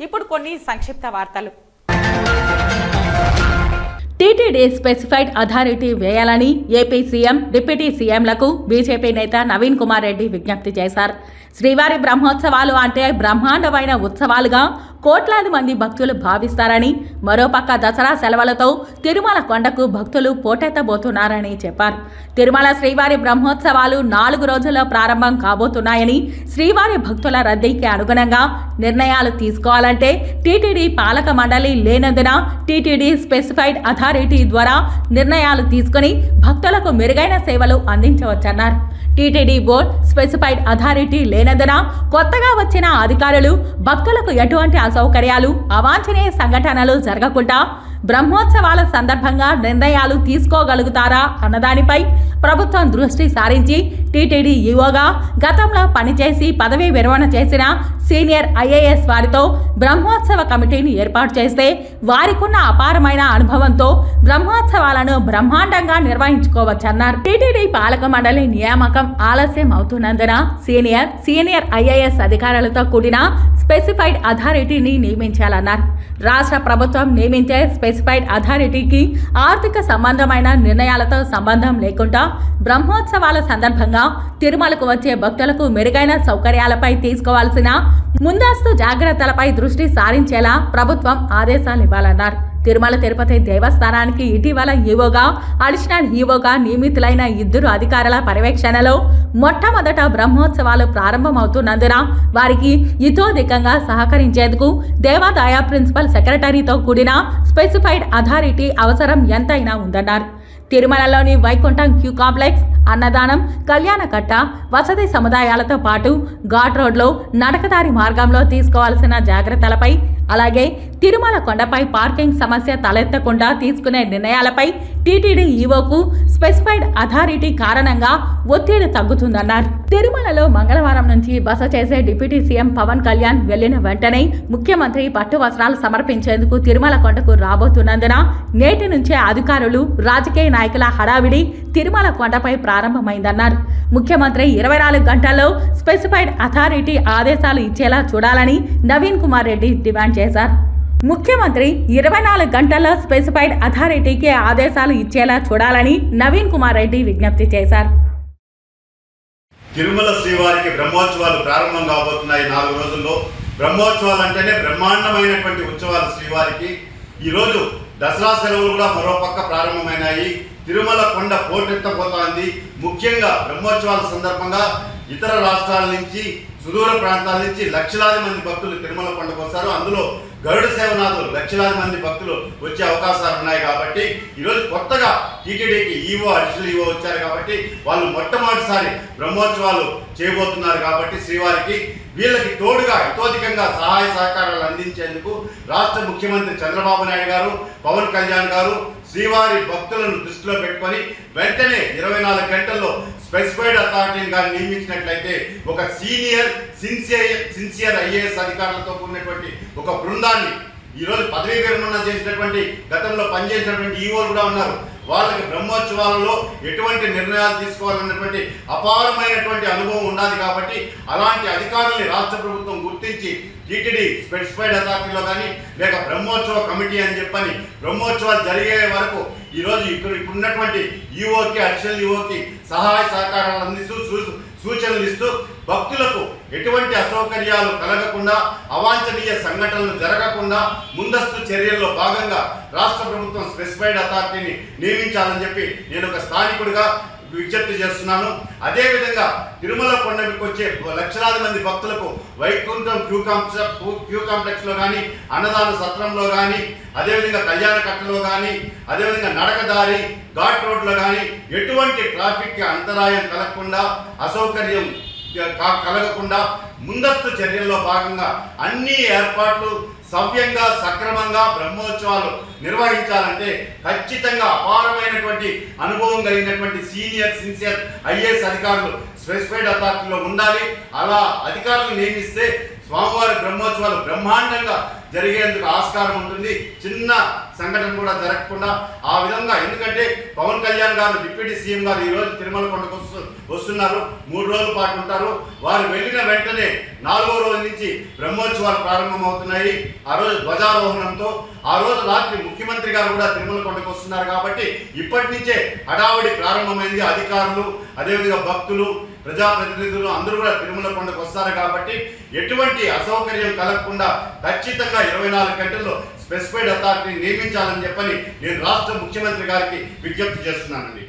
ఇప్పుడు కొన్ని సంక్షిప్త వార్తలు. టీటీడీ స్పెసిఫైడ్ అథారిటీ వేయాలని ఏపీ సీఎం డిప్యూటీ సీఎంలకు బీజేపీ నేత నవీన్ కుమార్ రెడ్డి విజ్ఞప్తి చేశారు. శ్రీవారి బ్రహ్మోత్సవాలు అంటే బ్రహ్మాండమైన ఉత్సవాలుగా కోట్లాది మంది భక్తులు భావిస్తారని మరోపక్క దసరా సెలవులతో తిరుమల కొండకు భక్తులు పోటెత్తబోతున్నారని చెప్పారు. తిరుమల శ్రీవారి బ్రహ్మోత్సవాలు నాలుగు రోజుల్లో ప్రారంభం కాబోతున్నాయని శ్రీవారి భక్తుల రద్దీకి అనుగుణంగా నిర్ణయాలు తీసుకోవాలంటే టీటీడీ పాలక మండలి లేనందున టీటీడీ స్పెసిఫైడ్ అథారిటీ ద్వారా నిర్ణయాలు తీసుకుని భక్తులకు మెరుగైన సేవలు అందించవచ్చన్నారు. టీటీడీ బోర్డ్ స్పెసిఫైడ్ అథారిటీ లేనందున కొత్తగా వచ్చిన అధికారులు భక్తులకు ఎటువంటి అసౌకర్యాలు అవాంఛనీయ సంఘటనలు జరగకుండా బ్రహ్మోత్సవాల సందర్భంగా నిర్ణయాలు తీసుకోగలుగుతారా అన్నదానిపై ప్రభుత్వం దృష్టి సారించి టీటీడీ ఈవోగా గతంలో పనిచేసి పదవీ విరమణ చేసిన సీనియర్ ఐఏఎస్ వారితో బ్రహ్మోత్సవ కమిటీని ఏర్పాటు చేస్తే వారికున్న అపారమైన అనుభవంతో బ్రహ్మోత్సవాలను బ్రహ్మాండంగా నిర్వహించుకోవచ్చన్నారు. టీటీడీ పాలక మండలి నియామకం ఆలస్యం అవుతున్నందున సీనియర్ సీనియర్ ఐఏఎస్ అధికారులతో కూడిన స్పెసిఫైడ్ అథారిటీని నియమించాలన్నారు. రాష్ట్ర ప్రభుత్వం నియమించే స్పెసిఫైడ్ అథారిటీకి ఆర్థిక సంబంధమైన నిర్ణయాలతో సంబంధం లేకుండా బ్రహ్మోత్సవాల సందర్భంగా తిరుమలకు వచ్చే భక్తులకు మెరుగైన సౌకర్యాలపై తీసుకోవాల్సిన ముందస్తు జాగ్రత్తలపై దృష్టి సారించేలా ప్రభుత్వం ఆదేశాలు ఇవ్వాలన్నారు తిరుమల తిరుపతి దేవస్థానానికి ఇటీవల ఈవోగా అడిషనల్ ఈవోగా నియమితులైన ఇద్దరు అధికారుల పర్యవేక్షణలో మొట్టమొదట బ్రహ్మోత్సవాలు ప్రారంభమవుతున్నందున వారికి ఇతోధికంగా సహకరించేందుకు దేవాదాయ ప్రిన్సిపల్ సెక్రటరీతో కూడిన స్పెసిఫైడ్ అథారిటీ అవసరం ఎంతైనా ఉందన్నారు. తిరుమలలోని వైకుంఠం క్యూ కాంప్లెక్స్ అన్నదానం కళ్యాణకట్ట వసతి సముదాయాలతో పాటు ఘాట్ రోడ్లో నడకదారి మార్గంలో తీసుకోవాల్సిన జాగ్రత్తలపై అలాగే తిరుమల కొండపై పార్కింగ్ సమస్య తలెత్తకుండా తీసుకునే నిర్ణయాలపై టీటీడీ ఈవోకు స్పెసిఫైడ్ అథారిటీ కారణంగా ఒత్తిడి తగ్గుతుందన్నారు. తిరుమలలో మంగళవారం నుంచి బస చేసే డిప్యూటీ సీఎం పవన్ కళ్యాణ్ వెళ్ళిన వెంటనే ముఖ్యమంత్రి పట్టు వస్త్రాలు సమర్పించేందుకు తిరుమల కొండకు రాబోతున్నందున నేటి నుంచే అధికారులు రాజకీయ నాయకుల హడావిడి తిరుమల కొండపై ప్రారంభమైందన్నారు. ముఖ్యమంత్రి ఇరవై నాలుగు గంటల్లో స్పెసిఫైడ్ అథారిటీ ఆదేశాలు ఇచ్చేలా చూడాలని నవీన్ కుమార్ రెడ్డి డిమాండ్ చేశారు. ముఖ్యమంత్రి ఇరవై నాలుగు గంటల్లో స్పెసిఫైడ్ అథారిటీకి ఆదేశాలు ఇచ్చేలా చూడాలని నవీన్ కుమార్ రెడ్డి విజ్ఞప్తి చేశారు. తిరుమల శ్రీవారికి బ్రహ్మోత్సవాలు ప్రారంభం కాబోతున్నాయి. నాలుగు రోజుల్లో బ్రహ్మోత్సవాలు అంటేనే బ్రహ్మాండమైనటువంటి ఉత్సవాలు శ్రీవారికి. ఈరోజు దసరా సెలవులు కూడా మరోపక్క ప్రారంభమైనాయి. తిరుమల కొండ పోటెత్తబోతోంది ముఖ్యంగా బ్రహ్మోత్సవాల సందర్భంగా ఇతర రాష్ట్రాల నుంచి సుదూర ప్రాంతాల నుంచి లక్షలాది మంది భక్తులు తిరుమల పండుగ వస్తారు. అందులో గరుడ సేవనాథులు లక్షలాది మంది భక్తులు వచ్చే అవకాశాలు ఉన్నాయి కాబట్టి ఈరోజు కొత్తగా టీటీడీకి ఈవో అడిషనల్ ఈవో వచ్చారు కాబట్టి వాళ్ళు మొట్టమొదటిసారి బ్రహ్మోత్సవాలు చేయబోతున్నారు కాబట్టి శ్రీవారికి వీళ్ళకి తోడుగా ఇతోధికంగా సహాయ సహకారాలు అందించేందుకు రాష్ట్ర ముఖ్యమంత్రి చంద్రబాబు నాయుడు గారు పవన్ కళ్యాణ్ గారు శ్రీవారి భక్తులను దృష్టిలో పెట్టుకొని వెంటనే ఇరవై నాలుగు గంటల్లో స్పెసిఫైడ్ అథారిటీని కానీ నియమించినట్లయితే ఒక సీనియర్ సిన్సియర్ సిన్సియర్ ఐఏఎస్ అధికారులతో కూడినటువంటి ఒక బృందాన్ని ఈరోజు పదవీ విరమణ చేసినటువంటి గతంలో పనిచేసినటువంటి ఈఓలు కూడా ఉన్నారు. వాళ్ళకి బ్రహ్మోత్సవాలలో ఎటువంటి నిర్ణయాలు తీసుకోవాలన్నటువంటి అపారమైనటువంటి అనుభవం ఉన్నది కాబట్టి అలాంటి అధికారుల్ని రాష్ట్ర ప్రభుత్వం గుర్తించి టీటీడీ స్పెసిఫైడ్ అథారిటీలో కానీ లేక బ్రహ్మోత్సవ కమిటీ అని చెప్పని బ్రహ్మోత్సవాలు జరిగే వరకు ఈరోజు ఇక్కడ ఇప్పుడున్నటువంటి ఈఓకి అడిషనల్ ఈఓకి సహాయ సహకారాలు అందిస్తూ సూ- సూచనలు ఇస్తూ భక్తులకు ఎటువంటి అసౌకర్యాలు కలగకుండా అవాంఛనీయ సంఘటనలు జరగకుండా ముందస్తు చర్యల్లో భాగంగా రాష్ట్ర ప్రభుత్వం స్పెసిఫైడ్ అథారిటీని నియమించాలని చెప్పి నేను ఒక స్థానికుడిగా విజ్ఞప్తి చేస్తున్నాను. అదేవిధంగా తిరుమల కొండకు వచ్చే లక్షలాది మంది భక్తులకు వైకుంఠం క్యూ కాంప్లెక్స్ క్యూ కాంప్లెక్స్లో కానీ అన్నదాన సత్రంలో కానీ అదేవిధంగా కళ్యాణ కట్టలో కానీ అదేవిధంగా నడకదారి ఘాట్ రోడ్లో కానీ ఎటువంటి ట్రాఫిక్కి అంతరాయం కలగకుండా అసౌకర్యం కలగకుండా ముందస్తు చర్యల్లో భాగంగా అన్ని ఏర్పాట్లు సవ్యంగా సక్రమంగా బ్రహ్మోత్సవాలు నిర్వహించాలంటే ఖచ్చితంగా అపారమైనటువంటి అనుభవం కలిగినటువంటి సీనియర్ సిన్సియర్ ఐఏఎస్ అధికారులు స్పెసిఫైడ్ అథారిటీలో ఉండాలి. అలా అధికారులు నియమిస్తే స్వామివారి బ్రహ్మోత్సవాలు బ్రహ్మాండంగా జరిగేందుకు ఆస్కారం ఉంటుంది. చిన్న సంఘటన కూడా జరగకుండా ఆ విధంగా. ఎందుకంటే పవన్ కళ్యాణ్ గారు డిప్యూటీ సీఎం గారు ఈ రోజు తిరుమల కొండకు వస్తు- వస్తున్నారు. మూడు రోజుల పాటు ఉంటారు. వారు వెళ్ళిన వెంటనే నాలుగో రోజు నుంచి బ్రహ్మోత్సవాలు ప్రారంభమవుతున్నాయి. ఆ రోజు ధ్వజారోహణంతో ఆ రోజు రాత్రి ముఖ్యమంత్రి గారు కూడా తిరుమల కొండకు వస్తున్నారు కాబట్టి ఇప్పటి నుంచే హడావుడి ప్రారంభమైంది. అధికారులు అదేవిధంగా భక్తులు ప్రజాప్రతినిధులు అందరూ కూడా తిరుమల కొండకు వస్తారు కాబట్టి ఎటువంటి అసౌకర్యం కలగకుండా ఖచ్చితంగా ఇరవై నాలుగు గంటల్లో స్పెసిఫైడ్ అథారిటీని నియమించాలని చెప్పని నేను రాష్ట్ర ముఖ్యమంత్రి గారికి విజ్ఞప్తి చేస్తున్నానండి.